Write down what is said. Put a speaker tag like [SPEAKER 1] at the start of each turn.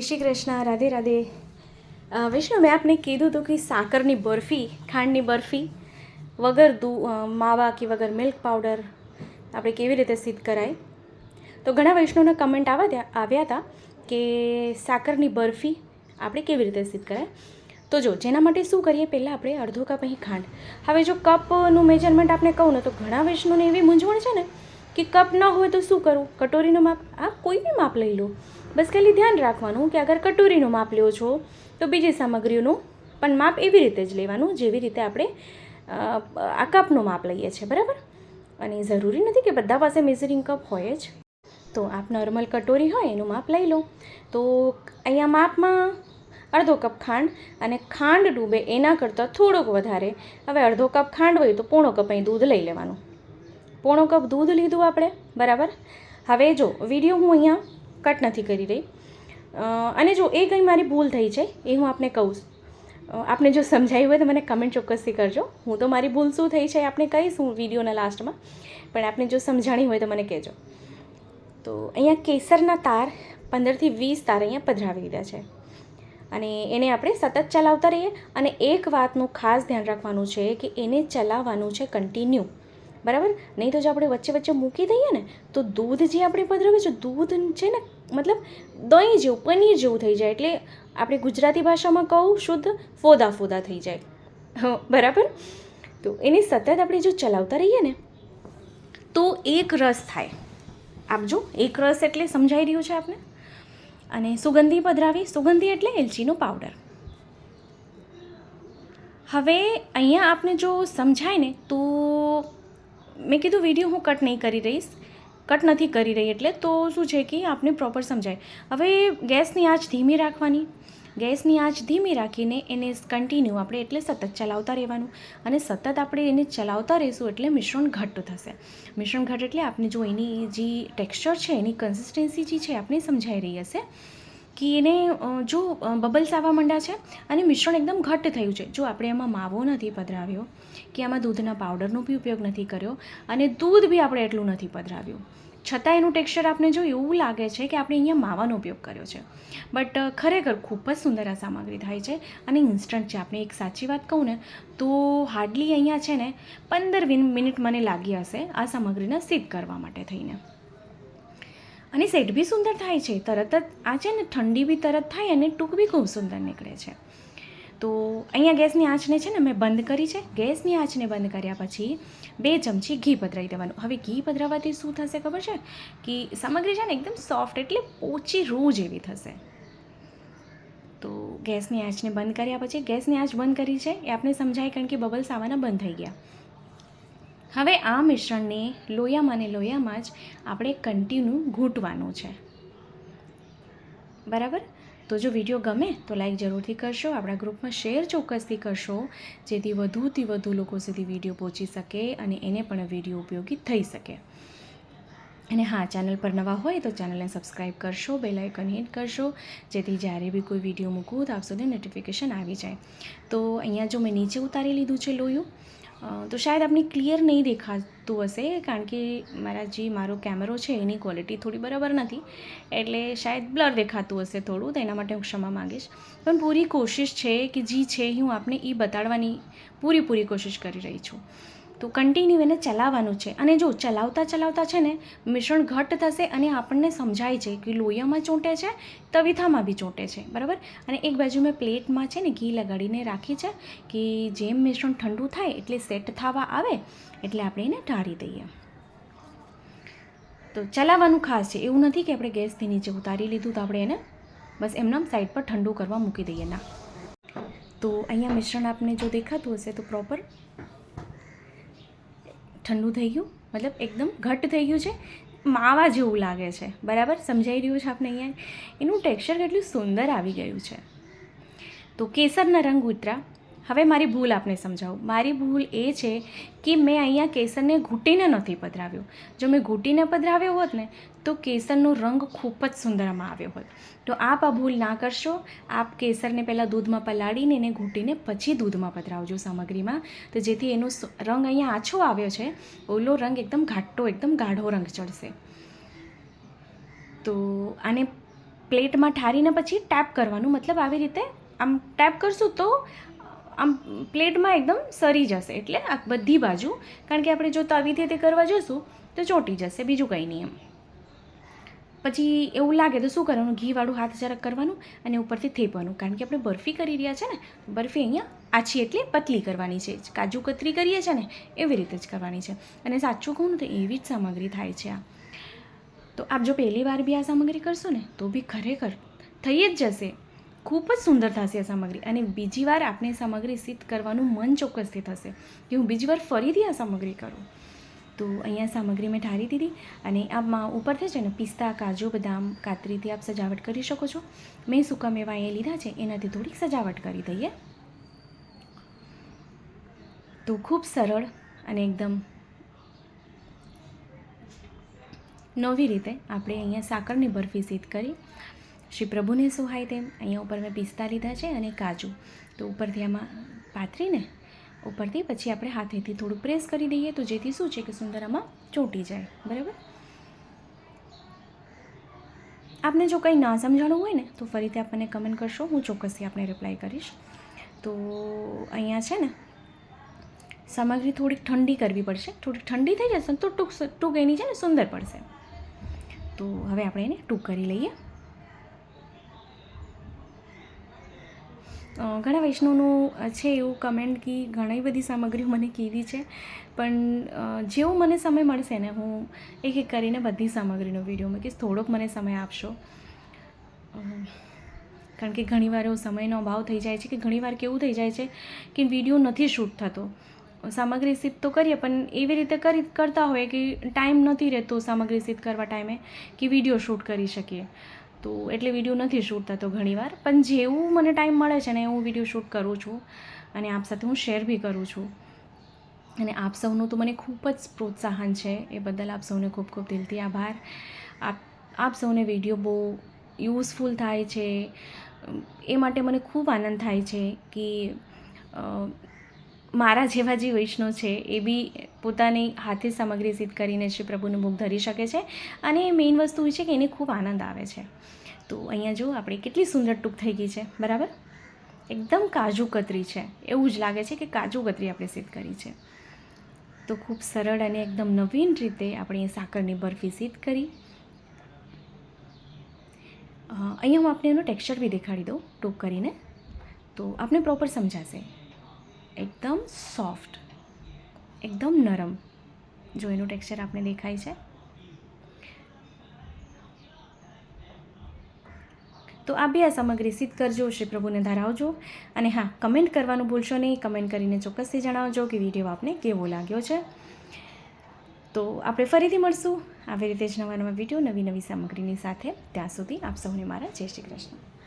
[SPEAKER 1] શ્રી કૃષ્ણ રાધે રાધે. અ, વિષ્ણુ મેં આપને કીધું હતું કે સાકરની બરફી ખાંડની બરફી વગર દૂ માવા કે વગર મિલ્ક પાવડર આપણે કેવી રીતે સિદ્ધ કરાય? તો ઘણા વૈષ્ણવના કમેન્ટ આવ્યા આવ્યા હતા કે સાકરની બરફી આપણે કેવી રીતે સિદ્ધ કરાય? તો જો જેના માટે શું કરીએ? પહેલાં આપણે અડધો કપ અહીં ખાંડ. હવે જો કપનું મેજરમેન્ટ આપણે કહું ને તો ઘણા વૈષ્ણવને એવી મૂંઝવણ છે ને કે કપ ન હોય તો શું કરું? કટોરીનું માપ આ કોઈ બી માપ લઈ લો. બસ ખાલી ધ્યાન રાખવાનું કે અગર કટોરીનું માપ લ્યો છો, તો બીજી સામગ્રીઓનું પણ માપ એવી રીતે જ લેવાનું જેવી રીતે આપણે આ કપનું માપ લઈએ છીએ, બરાબર? અને જરૂરી નથી કે બધા પાસે મેઝરિંગ કપ હોય જ. તો આપ નોર્મલ કટોરી હોય એનું માપ લઈ લો. તો અહીંયા માપમાં અડધો કપ ખાંડ અને ખાંડ ડૂબે એના કરતાં થોડોક વધારે. હવે અડધો કપ ખાંડ હોય તો પોણો કપ અહીં દૂધ લઈ લેવાનું. પોણો કપ દૂધ લીધું આપણે, બરાબર? હવે જો વીડિયો હું અહીંયા કટ નથી કરી રહી. અને જો એ કંઈ મારી ભૂલ થઈ છે એ હું આપને કહું આપને જો સમજાયું હોય તો મને કમેન્ટ ચોક્કસથી કરજો. હું તો મારી ભૂલ શું થઈ છે આપને કહીશ હું વિડીયોના લાસ્ટમાં પણ આપને જો સમજાણી હોય તો મને કહેજો. તો અહીંયા કેસરના તાર પંદરથી વીસ તાર અહીંયા પધરાવી દીધા છે. અને એને આપણે સતત ચલાવતા રહીએ. અને એક વાતનું ખાસ ધ્યાન રાખવાનું છે કે એને ચલાવવાનું છે કન્ટિન્યુ બરાબર? નહીં તો જો આપણે વચ્ચે વચ્ચે મૂકી દઈએ ને, તો દૂધ જે આપણે પધરાવે છે, દૂધ છે ને, મતલબ દહીં જેવું, પનીર જેવું થઈ જાય. એટલે આપણે ગુજરાતી ભાષામાં કહું, શુદ્ધ ફોદા ફોદા થઈ જાય. બરાબર? તો એને સતત આપણે જો ચલાવતા રહીએ ને, તો એક રસ થાય. આપજો એક રસ એટલે સમજાઈ રહ્યું છે આપને? અને સુગંધી પધરાવી, સુગંધી એટલે એલચીનો પાવડર. હવે અહીંયા આપને જો સમજાય ને, તો મેં કીધું વીડિયો હું કટ નહીં કરી રહીશ કટ નથી કરી રહી એટલે તો શું છે કે આપને પ્રોપર સમજાય. હવે ગેસની આંચ ધીમી રાખવાની, ગેસની આંચ ધીમી રાખીને એને કન્ટિન્યુ આપણે એટલે સતત ચલાવતા રહેવાનું અને સતત આપણે એને ચલાવતા રહીશું એટલે મિશ્રણ ઘટ્ટ થશે. મિશ્રણ ઘટ એટલે આપને જો એની જે ટેક્સચર છે, એની કન્સિસ્ટન્સી જે છે, આપને સમજાઈ રહી હશે. કે એને જો બબલ્સ આવવા માંડ્યા છે અને મિશ્રણ એકદમ ઘટ્ટ થયું છે. જો આપણે એમાં માવો નથી પધરાવ્યો, કે આમાં દૂધના પાવડરનો બી ઉપયોગ નથી કર્યો અને દૂધ બી આપણે એટલું નથી પધરાવ્યું. છતાં એનું ટેક્સચર આપણે જો એવું લાગે છે કે આપણે અહીંયા માવાનો ઉપયોગ કર્યો છે. બટ ખરેખર ખૂબ જ સુંદર આ સામગ્રી થાય છે અને ઇન્સ્ટન્ટ છે. આપણે એક સાચી વાત કહું ને, તો હાર્ડલી અહીંયા છે ને, પંદર મિનિટ મને લાગી હશે આ સામગ્રીને સિદ્ધ કરવા માટે થઈને. અને સેટ બી સુંદર થાય છે, તરત જ આ છે ને ઠંડી બી તરત થાય અને ટૂંક બી ખૂબ સુંદર નીકળે છે. તો અહીંયા ગેસની આંચને છે ને મેં બંધ કરી છે. ગેસની આંચને બંધ કર્યા પછી બે ચમચી ઘી પધરાવી દેવાનું. હવે ઘી પધરાવવાથી શું થશે ખબર છે? કે સામગ્રી છે ને એકદમ સોફ્ટ એટલે પોચી રૂ જેવી થશે. તો ગેસની આંચને બંધ કર્યા પછી, ગેસની આંચ બંધ કરી છે. એ આપણે સમજાય કારણ કે બબલ્સ આવવાના બંધ થઈ ગયા. હવે આ મિશ્રણને લોયામાં ને લોયામાં જ આપણે કન્ટિન્યુ ઘૂંટવાનું છે. બરાબર? તો જો વીડિયો ગમે તો લાઈક જરૂરથી કરશો, આપણા ગ્રુપમાં શેર ચોક્કસથી કરશો, જેથી વધુથી વધુ લોકો સુધી વીડિયો પહોંચી શકે અને એને પણ વીડિયો ઉપયોગી થઈ શકે. અને હા, ચેનલ પર નવા હોય તો ચેનલને સબસ્ક્રાઈબ કરશો બેલ આઇકન હિટ કરશો, જેથી જ્યારે બી કોઈ વીડિયો મૂકું તો આપ સુધી નોટિફિકેશન આવી જાય. તો અહીંયા જો મેં નીચે ઉતારી લીધું છે લોયું તો શાયદ આપણે ક્લિયર નહીં દેખાતું હશે, કારણ કે મારા જે મારો કેમેરો છે, એની ક્વોલિટી થોડી બરાબર નથી. એટલે શાયદ બ્લર દેખાતું હશે થોડું, તો એના માટે હું ક્ષમા માંગીશ. પણ પૂરી કોશિશ છે કે જે છે, હું આપને એ બતાડવાની પૂરી પૂરી કોશિશ કરી રહી છું. તો કન્ટિન્યુ એને ચલાવવાનું છે. અને જો ચલાવતા ચલાવતા છે ને, મિશ્રણ ઘટ્ટ થશે અને આપણને સમજાય છે કે લોહીયામાં ચોંટે છે, તવીથામાં બી ચોંટે છે. બરાબર? અને એક બાજુ મેં પ્લેટમાં છે ને, ઘી લગાડીને રાખી છે કે જેમ મિશ્રણ ઠંડુ થાય એટલે સેટ થવા આવે, એટલે આપણે એને ઢાળી દઈએ. તો ચલાવવાનું ખાસ છે. એવું નથી કે આપણે ગેસથી નીચે ઉતારી લીધું તો આપણે એને બસ એમનામ સાઈડ પર ઠંડુ કરવા મૂકી દઈએ. ના. તો અહીંયા મિશ્રણ આપને જો દેખાતું હશે તો પ્રોપર ઠંડુ થઈ ગયું, મતલબ એકદમ ઘટ્ટ થઈ ગયું છે, માવા જેવું લાગે છે, બરાબર? સમજાઈ રહ્યું છે આપણે અહીંયા? એનું ટેક્સચર કેટલું સુંદર આવી ગયું છે. તો કેસરના રંગ ઉતરા હવે મારી ભૂલ આપને સમજાવું. મારી ભૂલ એ છે કે મેં અહીંયા કેસરને ઘૂંટીને નથી પધરાવ્યો. જો મેં ઘૂંટીને પધરાવ્યો હોત ને, તો કેસરનો રંગ ખૂબ જ સુંદરમાં આવ્યો હોત. તો આપ આ ભૂલ ના કરશો. આપ કેસરને પહેલાં દૂધમાં પલાળીને એને ઘૂંટીને પછી દૂધમાં પધરાવજો સામગ્રીમાં. તો જેથી એનો રંગ અહીંયા આછો આવ્યો છે. ઓલો રંગ એકદમ ઘાટો, એકદમ ગાઢો રંગ ચડશે. તો આને પ્લેટમાં ઠારીને પછી ટેપ કરવાનું. મતલબ આવી રીતે આમ ટેપ કરશું તો આમ પ્લેટમાં એકદમ સરી જશે એટલે આ બધી બાજુ, કારણ કે આપણે જો તવીથી તે કરવા જઈશું, તો ચોંટી જશે, બીજું કંઈ નહીં એમ. પછી એવું લાગે તો શું કરવાનું? ઘીવાળું હાથ જરાક કરવાનું અને ઉપરથી થેપવાનું, કારણ કે આપણે બરફી કરી રહ્યા છે ને, બરફી અહીંયા આછી એટલે પતલી કરવાની છે. કાજુ કતરી કરીએ છીએ ને, એવી રીતે જ કરવાની છે. અને સાચું કહું તો એવી જ સામગ્રી થાય છે આ. તો આપ જો પહેલી વાર બી આ સામગ્રી કરશો ને, તો બી ખરેખર થઈ જ જશે. ખૂબ જ સુંદર થશે આ સામગ્રી. અને બીજી વાર આપણે સામગ્રી સિદ્ધ કરવાનું મન ચોક્કસથી થશે કે હું બીજી વાર ફરીથી આ સામગ્રી કરું. તો અહીંયા સામગ્રી મેં ઠારી દીધી અને આમાં ઉપરથી છે ને પિસ્તા, કાજુ, બદામ, કાતરીથી આપ સજાવટ કરી શકો છો. મેં સૂકા મેવા અહીંયા લીધા છે, એનાથી થોડીક સજાવટ કરી દઈએ. તો ખૂબ સરળ અને એકદમ નવી રીતે આપણે અહીંયા સાકરની બરફી સિદ્ધ કરી શ્રી પ્રભુને સુહાય તેમ. અહીંયા ઉપર મેં પિસ્તા લીધા છે અને કાજુ. તો ઉપરથી આમાં પાથરીને, ઉપરથી પછી આપણે હાથેથી થોડું પ્રેસ કરી દઈએ તો જેથી શું છે કે સુંદર આમાં ચોંટી જાય. બરાબર? આપને જો કંઈ ના સમજાણું હોય ને, તો ફરીથી આપણને કમેન્ટ કરશો. હું ચોક્કસથી આપણે રિપ્લાય કરીશ. તો અહીંયા છે ને, સામગ્રી થોડીક ઠંડી કરવી પડશે. થોડીક ઠંડી થઈ જશે તો ટૂંક ટૂંક એની છે ને સુંદર પડશે. તો હવે આપણે એને ટૂંક કરી લઈએ. ઘણા વૈષ્ણવનું છે એવું કમેન્ટ કે ઘણી બધી સામગ્રીઓ મને કીધી છે. પણ જેવો મને સમય મળશે ને, હું એક એક કરીને બધી સામગ્રીનો વીડિયો મૂકીશ. થોડોક મને સમય આપશો. કારણ કે ઘણીવાર એવો સમયનો અભાવ થઈ જાય છે કે ઘણીવાર કેવું થઈ જાય છે કે વીડિયો નથી શૂટ થતો. સામગ્રી સિદ્ધ તો કરીએ, પણ એવી રીતે કરી, કરતા હોય કે ટાઈમ નથી રહેતો સામગ્રી સિદ્ધ કરવા ટાઈમે કે વીડિયો શૂટ કરી શકીએ. તો એટલે વીડિયો નથી શૂટ થતો ઘણીવાર. પણ જેવું મને ટાઈમ મળે છે ને હું વીડિયો શૂટ કરું છું. અને આપ સાથે હું શેર બી કરું છું. અને આપ સૌનું તો મને ખૂબ જ પ્રોત્સાહન છે. એ બદલ આપ સૌને ખૂબ ખૂબ દિલથી આભાર. આપ આપ સૌને વીડિયો બહુ યુઝફુલ થાય છે. એ માટે મને ખૂબ આનંદ થાય છે કે મારા જેવા જે વૈષ્ણવ છે એ બી પોતાની હાથે સામગ્રી સિદ્ધ કરીને શ્રી પ્રભુનું મુખ ધરી શકે છે. અને મેઇન વસ્તુ એ છે કે એને ખૂબ આનંદ આવે છે. તો અહીંયા જો આપણે કેટલી સુંદર ટૂંક થઈ ગઈ છે. બરાબર? એકદમ કાજુ કતરી છે. એવું જ લાગે છે કે કાજુ કતરી આપણે સિદ્ધ કરી છે. તો ખૂબ સરળ અને એકદમ નવીન રીતે આપણે સાકરની બરફી સિદ્ધ કરી. અહીંયા હું આપને એનું ટેક્સચર બી દેખાડી દઉં ટૂંક કરીને. તો આપને પ્રોપર સમજાશે. એકદમ સોફ્ટ એકદમ નરમ. જો એનું ટેક્સચર આપને દેખાય છે. તો આ બે આ સામગ્રી સિદ્ધ કરજો, શ્રી પ્રભુને ધરાવજો. અને હા કમેન્ટ કરવાનું ભૂલશો નહીં. કમેન્ટ કરીને ચોક્કસથી જણાવજો કે વીડિયો આપને કેવો લાગ્યો છે. તો આપણે ફરીથી મળશું. આવી રીતે જ નવા નવા વીડિયો નવી નવી સામગ્રીની સાથે. ત્યાં સુધી આપ સૌને મારા જય શ્રી કૃષ્ણ.